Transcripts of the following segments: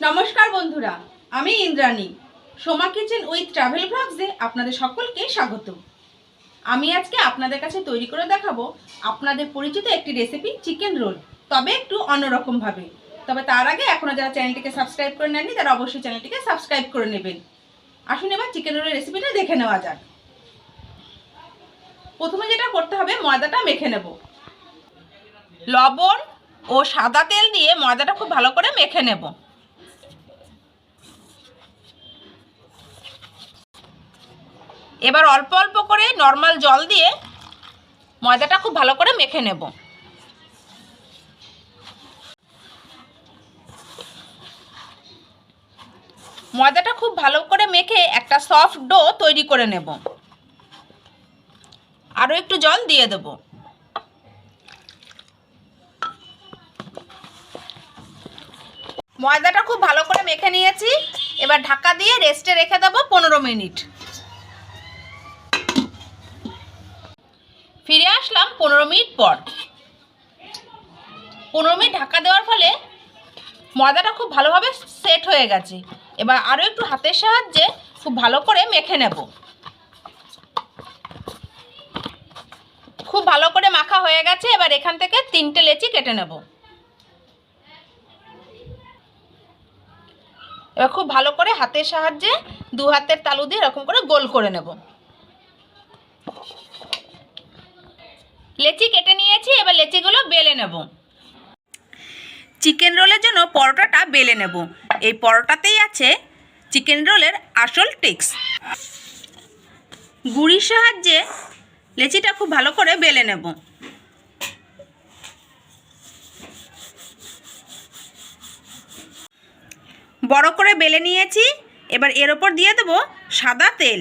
নমস্কার বন্ধুরা, আমি Indrani. Soma kitchen with travel ব্লগসে আপনাদের সকলকে স্বাগত। আমি আজকে আপনাদের কাছে তৈরি করে দেখাবো আপনাদের পরিচিত একটি রেসিপি চিকেন রোল তবে একটু অন্যরকমভাবে। তবে তার আগে এখনও যারা চ্যানেলটিকে সাবস্ক্রাইব করে নেননি, তারা অবশ্যই চ্যানেলটিকে সাবস্ক্রাইব করে নেবেন। আসুন এবার চিকেন রোলের রেসিপিটা দেখে নেওয়া যাক। প্রথমে যেটা করতে হবে, ময়দাটা মেখে নেব। লবণ ও সাদা তেল দিয়ে ময়দাটা খুব ভালো করে মেখে নেব। এবার অল্প অল্প করে নর্মাল জল দিয়ে ময়দাটা খুব ভালো করে মেখে নেব। ময়দাটা খুব ভালো করে মেখে একটা সফট ডো তৈরি করে নেব। আরও একটু জল দিয়ে দেব। ময়দাটা খুব ভালো করে মেখে নিয়েছি। এবার ঢাকা দিয়ে রেস্টে রেখে দেবো পনেরো মিনিট। ফিরে আসলাম পনেরো মিনিট পর। পনেরো মিনিট ঢাকা দেওয়ার ফলে ময়দাটা খুব ভালোভাবে সেট হয়ে গেছে। এবার আরও একটু হাতের সাহায্যে খুব ভালো করে মেখে নেব। খুব ভালো করে মাখা হয়ে গেছে, এবার এখান থেকে তিনটে লেচি কেটে নেব। এবার খুব ভালো করে হাতের সাহায্যে দু হাতের তালু দিয়ে এরকম করে গোল করে নেব। লেচি কেটে নিয়েছি, এবার লেচিগুলো বেলে নেব। চিকেন রোলের জন্য পরোটাটা বেলে নেব। এই পরোটাতেই আছে চিকেন রোলের আসল টিক্স গুড়ির সাহায্যে লেচিটা খুব ভালো করে বেলে নেব। বড় করে বেলে নিয়েছি, এবার এর ওপর দিয়ে দেবো সাদা তেল।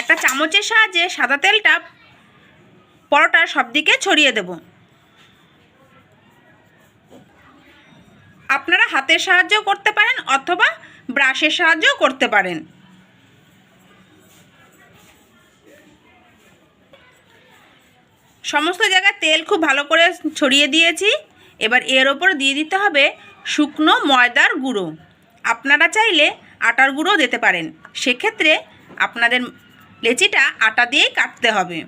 একটা চামচের সাহায্যে সাদা তেলটা পরোটার সব দিকে ছড়িয়ে দেব। আপনারা হাতের সাহায্যেও করতে পারেন অথবা ব্রাশের সাহায্যেও করতে পারেন। সমস্ত জায়গায় তেল খুব ভালো করে ছড়িয়ে দিয়েছি। এবার এর ওপর দিয়ে দিতে হবে শুকনো ময়দার গুঁড়ো। আপনারা চাইলে আটার গুঁড়ো দিতে পারেন। সেক্ষেত্রে আপনাদের লেচিটা আটা দিয়েই কাটতে হবে।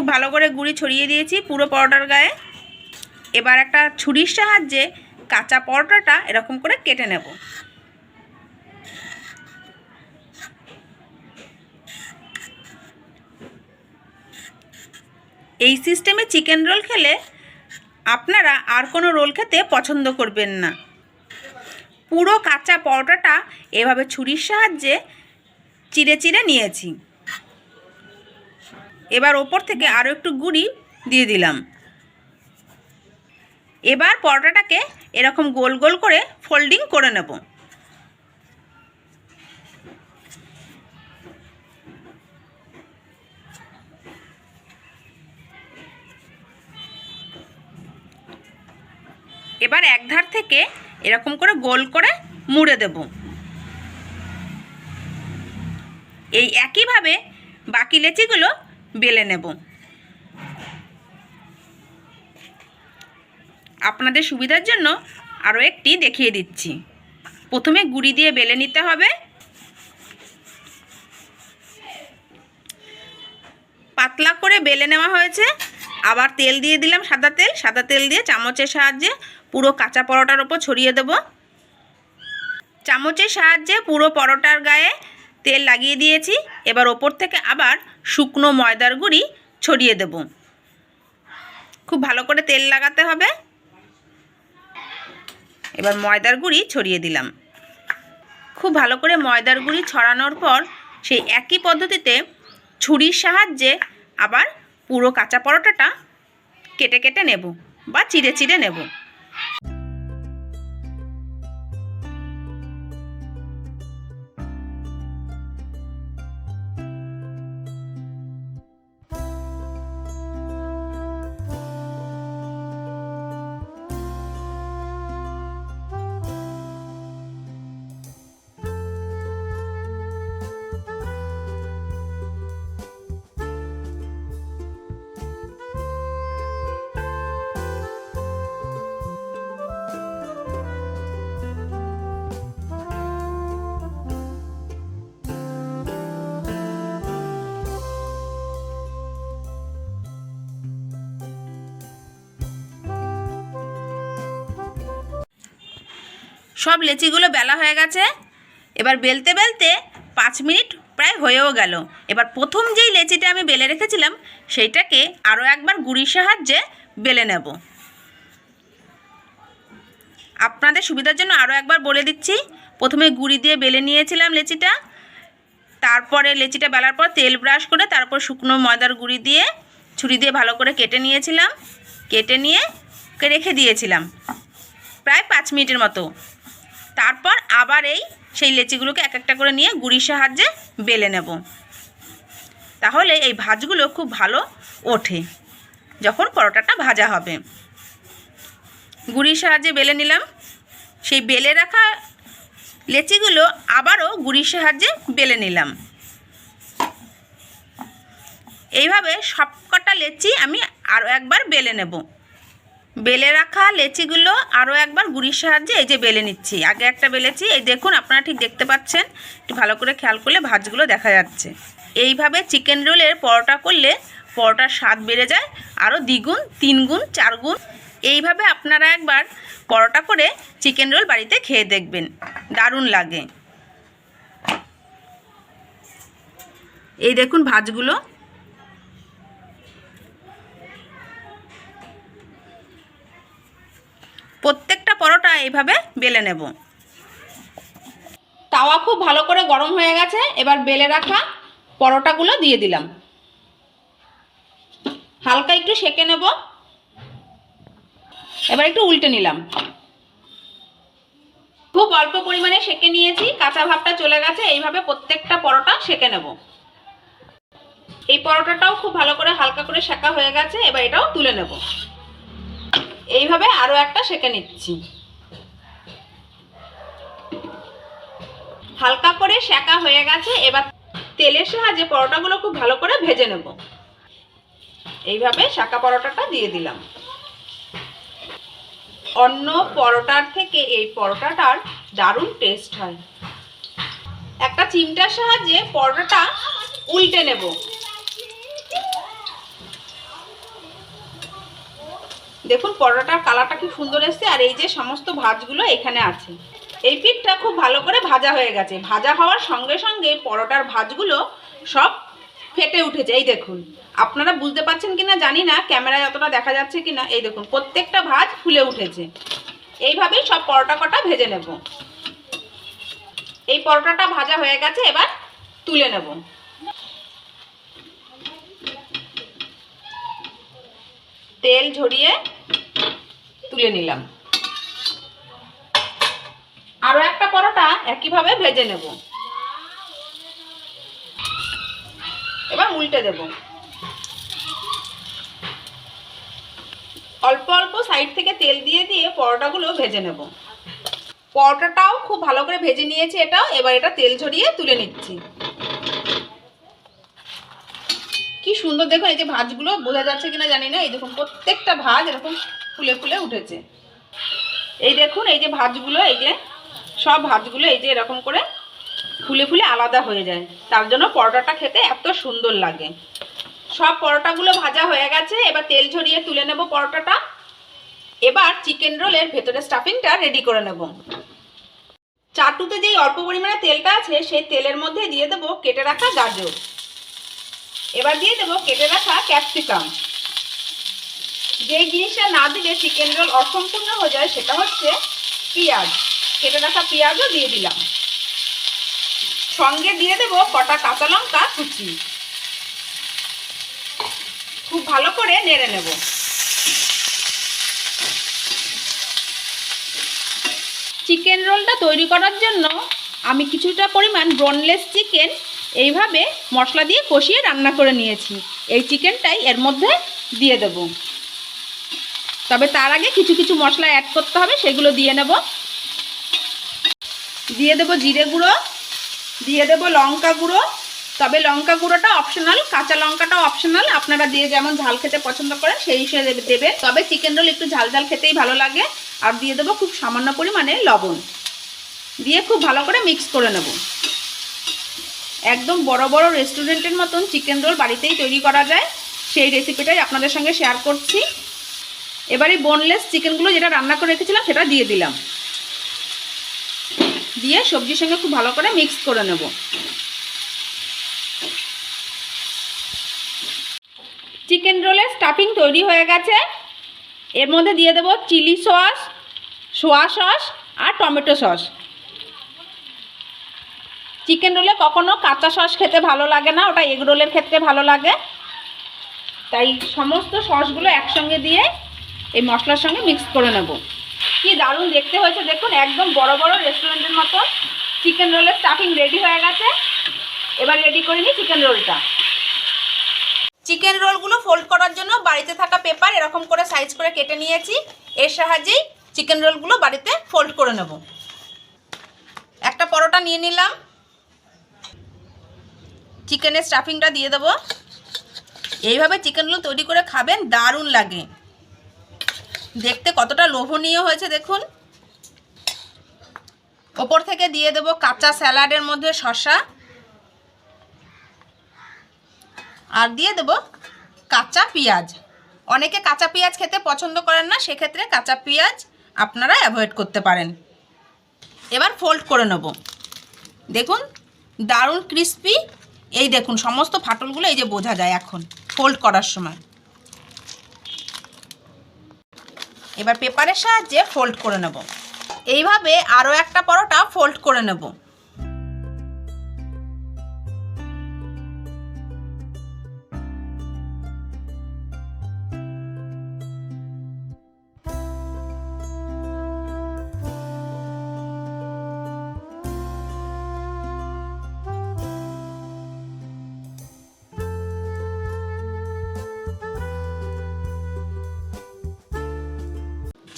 খুব ভালো করে গুঁড়ি ছড়িয়ে দিয়েছি পুরো পরোটার গায়ে। এবার একটা ছুরির সাহায্যে কাঁচা পরোটাটা এরকম করে কেটে নেব। এই সিস্টেমে চিকেন রোল খেলে আপনারা আর কোনো রোল খেতে পছন্দ করবেন না। পুরো কাঁচা পরোটাটা এভাবে ছুরির সাহায্যে চিড়ে চিড়ে নিয়েছি। এবার ওপর থেকে আরও একটু গুঁড়ি দিয়ে দিলাম। এবার পরোটাটাকে এরকম গোল গোল করে ফোল্ডিং করে নেব। এবার এক ধার থেকে এরকম করে গোল করে মুড়ে দেব। এই একইভাবে বাকি লেচিগুলো বেলে নেব। আপনাদের সুবিধার জন্য আরও একটি দেখিয়ে দিচ্ছি। প্রথমে গুড়ি দিয়ে বেলে নিতে হবে। পাতলা করে বেলে নেওয়া হয়েছে। আবার তেল দিয়ে দিলাম সাদা তেল। সাদা তেল দিয়ে চামচের সাহায্যে পুরো কাঁচা পরোটার ওপর ছড়িয়ে দেব। চামচের সাহায্যে পুরো পরোটার গায়ে তেল লাগিয়ে দিয়েছি। এবার ওপর থেকে আবার শুকনো ময়দার গুঁড়ি ছড়িয়ে দেব। খুব ভালো করে তেল লাগাতে হবে। এবার ময়দার গুঁড়ি ছড়িয়ে দিলাম। খুব ভালো করে ময়দার গুঁড়ি ছড়ানোর পর সেই একই পদ্ধতিতে ছুরির সাহায্যে আবার পুরো কাঁচা পরোটাটা কেটে কেটে নেব বা চিড়ে চিড়ে নেব। সব লেচিগুলো বেলা হয়ে গেছে। এবার বেলতে বেলতে পাঁচ মিনিট প্রায় হয়েও গেল। এবার প্রথম যেই লেচিটা আমি বেলে রেখেছিলাম, সেইটাকে আরও একবার গুড়ির সাহায্যে বেলে নেব। আপনাদের সুবিধার জন্য আরও একবার বলে দিচ্ছি। প্রথমে গুড়ি দিয়ে বেলে নিয়েছিলাম লেচিটা। তারপরে লেচিটা বেলার পর তেল ব্রাশ করে তারপর শুকনো ময়দার গুঁড়ি দিয়ে ছুরি দিয়ে ভালো করে কেটে নিয়েছিলাম। কেটে নিয়ে রেখে দিয়েছিলাম। প্রায় পাঁচ মিনিটের মতো। তারপর আবার এই সেই লেচিগুলোকে এক একটা করে নিয়ে গুঁড়ির সাহায্যে বেলে নেব। তাহলে এই ভাজগুলো খুব ভালো ওঠে যখন পরোটাটা ভাজা হবে। গুঁড়ির সাহায্যে বেলে নিলাম। সেই বেলে রাখা লেচিগুলো আবারও গুড়ির সাহায্যে বেলে নিলাম। এইভাবে সবকটা লেচি আমি আরও একবার বেলে নেব। বেলে রাখা লেচিগুলো আরও একবার গুঁড়ির সাহায্যে এই যে বেলে নিচ্ছি। আগে একটা বেলেছি, এই দেখুন আপনারা ঠিক দেখতে পাচ্ছেন, একটু ভালো করে খেয়াল করলে ভাজগুলো দেখা যাচ্ছে। এইভাবে চিকেন রোলের পরোটা করলে পরোটার স্বাদ বেড়ে যায় আরও দ্বিগুণ, তিনগুণ, চারগুণ। এইভাবে আপনারা একবার পরোটা করে চিকেন রোল বাড়িতে খেয়ে দেখবেন, দারুণ লাগে। এই দেখুন ভাজগুলো প্রত্যেকটা পরোটা এইভাবে বেলে নেব। তাওয়া খুব ভালো করে গরম হয়ে গেছে, এবার বেলে রাখা পরোটাগুলো দিয়ে দিলাম। হালকা একটু সেকে নেব। এবার একটু উল্টে নিলাম। খুব অল্প পরিমাণে সেকে নিয়েছি, কাঁচা ভাবটা চলে গেছে, এইভাবে প্রত্যেকটা পরোটা সেকে নেব। এই পরোটাটাও খুব ভালো করে হালকা করে সেকা হয়ে গেছে, এবার এটাও তুলে নেব। এইভাবে আরও একটা সেকে নিচ্ছি। হালকা করে সেকা হয়ে গেছে, এবার তেলের সাহায্যে পরোটাগুলো খুব ভালো করে ভেজে নেব। এইভাবে শাকা পরোটাটা দিয়ে দিলাম। অন্য পরোটার থেকে এই পরোটাটার দারুণ টেস্ট হয়। একটা চিমটার সাহায্যে পরোটাটা উল্টে নেব। দেখুন, পরোটার কালারটা কি সুন্দর এসছে, আর এই যে সমস্ত ভাজগুলো এখানে আছে। এই পিঠটা খুব ভালো করে ভাজা হয়ে গেছে। ভাজা হওয়ার সঙ্গে সঙ্গে পরোটার ভাজগুলো সব ফেটে উঠেছে। এই দেখুন, আপনারা বুঝতে পারছেন কিনা জানি না, ক্যামেরায় অতটা দেখা যাচ্ছে কিনা। এই দেখুন, প্রত্যেকটা ভাজ ফুলে উঠেছে। এইভাবেই সব পরোটা কটা ভেজে নেব। এই পরোটাটা ভাজা হয়ে গেছে, এবার তুলে নেব। তেল ঝরিয়ে তুলে নিলাম। আরও একটা পরোটা একইভাবে ভেজে নেব। এবার উল্টে দেব। অল্প অল্প সাইড থেকে তেল দিয়ে দিয়ে পরোটাগুলো ভেজে নেব। পরোটাটাও খুব ভালো করে ভেজে নিয়েছি এটাও, এবার এটা তেল ঝরিয়ে তুলে নিচ্ছি কি সুন্দর, দেখুন এই যে ভাজগুলো, বোঝা যাচ্ছে কিনা জানি না, এই দেখুন প্রত্যেকটা ভাজ এরকম ফুলে ফুলে উঠেছে। এই দেখুন, এই যে ভাজগুলো, এই যে সব ভাজগুলো এই যে এরকম করে ফুলে ফুলে আলাদা হয়ে যায়। তার জন্য পরোটাটা খেতে এত সুন্দর লাগে। সব পরোটাগুলো ভাজা হয়ে গেছে, এবার তেল ঝরিয়ে তুলে নেব পরোটাটা। এবার চিকেন রোলের ভেতরে স্টাফিংটা রেডি করে নেব। চাটুতে যেই অল্প পরিমাণে তেলটা আছে, সেই তেলের মধ্যে দিয়ে দেবো কেটে রাখা গাজর। এবার দিয়ে দেবো কেটে রাখা ক্যাপসিকাম যেই জিনিসটা না দিলে চিকেন রোল অসম্পূর্ণ হয়ে যায় সেটা হচ্ছে পেঁয়াজ। কেটে রাখা পেঁয়াজও দিয়ে দিলাম। সঙ্গে দিয়ে দেবো কটা কাঁচা লঙ্কা কুচি। খুব ভালো করে নেড়ে নেব। চিকেন রোলটা তৈরি করার জন্য আমি কিছুটা পরিমাণ বোনলেস চিকেন এইভাবে মশলা দিয়ে কষিয়ে রান্না করে নিয়েছি। এই চিকেনটাই এর মধ্যে দিয়ে দেব। তবে তার আগে কিছু কিছু মশলা অ্যাড করতে হবে, সেগুলো দিয়ে নেব। দিয়ে দেব জিরে গুঁড়ো, দিয়ে দেব লঙ্কা গুঁড়ো। তবে লঙ্কা গুঁড়োটা অপশনাল কাঁচা লঙ্কাটা অপশনাল আপনারা দিয়ে যেমন ঝাল খেতে পছন্দ করেন, সেই হিসেবে দেবে। তবে চিকেন রোল একটু ঝাল ঝাল খেতেই ভালো লাগে। আর দিয়ে দেবো খুব সামান্য পরিমাণে লবণ। দিয়ে খুব ভালো করে মিক্স করে নেব। একদম বড় বড় রেস্টুরেন্টের মতন চিকেন রোল বাড়িতেই তৈরি করা যায়। সেই রেসিপিটাই আপনাদের সঙ্গে শেয়ার করছি। এবারে বোনলেস চিকেনগুলো যেটা রান্না করে রেখেছিলাম, সেটা দিয়ে দিলাম। দিয়ে সবজির সঙ্গে খুব ভালো করে মিক্স করে নেব। চিকেন রোলের স্টাফিং তৈরি হয়ে গেছে। এর মধ্যে দিয়ে দেবো চিলি সস সোয়া সস আর টমেটো সস চিকেন রোলে কখনো কাঁচা সস খেতে ভালো লাগে না, ওটা এগ রোলের ক্ষেত্রে ভালো লাগে। তাই সমস্ত সসগুলো একসঙ্গে দিয়ে এই মশলার সঙ্গে মিক্স করে নেব। কি দারুণ দেখতে হয়েছে, দেখুন, একদম বড় বড় রেস্টুরেন্টের মতো চিকেন রোলের স্টাফিং রেডি হয়ে গেছে। এবার রেডি করে নিই চিকেন রোলটা চিকেন রোলগুলো ফোল্ড করার জন্য বাড়িতে থাকা পেপার এরকম করে সাইজ করে কেটে নিয়েছি। এর সাহায্যেই চিকেন রোলগুলো বাড়িতে ফোল্ড করে নেব। একটা পরোটা নিয়ে নিলাম। চিকেনের স্টাফিংটা দিয়ে দেবো। এইভাবে চিকেন রোল তৈরি করে খাবেন, দারুণ লাগে। দেখতে কতটা লোভনীয় হয়েছে, দেখুন। ওপর থেকে দিয়ে দেবো কাঁচা স্যালাডের মধ্যে শসা। আর দিয়ে দেবো কাঁচা পেঁয়াজ। অনেকে কাঁচা পেঁয়াজ খেতে পছন্দ করেন না, সেক্ষেত্রে কাঁচা পেঁয়াজ আপনারা অ্যাভয়েড করতে পারেন। এবার ফোল্ড করে নেব। দেখুন, দারুণ ক্রিস্পি। এই দেখুন, সমস্ত ফাটলগুলো এই যে বোঝা যায় এখন ফোল্ড করার সময়। এবার পেপারের সাহায্যে ফোল্ড করে নেব। এইভাবে আরও একটা পরোটা ফোল্ড করে নেব।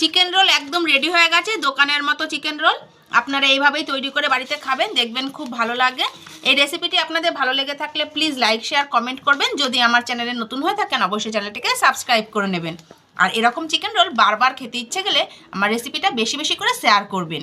চিকেন রোল একদম রেডি হয়ে গেছে, দোকানের মতো চিকেন রোল আপনারা এইভাবেই তৈরি করে বাড়িতে খাবেন, দেখবেন খুব ভালো লাগে। এই রেসিপিটি আপনাদের ভালো লেগে থাকলে প্লিজ লাইক শেয়ার কমেন্ট করবেন। যদি আমার চ্যানেলে নতুন হয়ে থাকেন, অবশ্যই চ্যানেলটিকে সাবস্ক্রাইব করে নেবেন। আর এরকম চিকেন রোল বারবার খেতে ইচ্ছে গেলে আমার রেসিপিটা বেশি বেশি করে শেয়ার করবেন।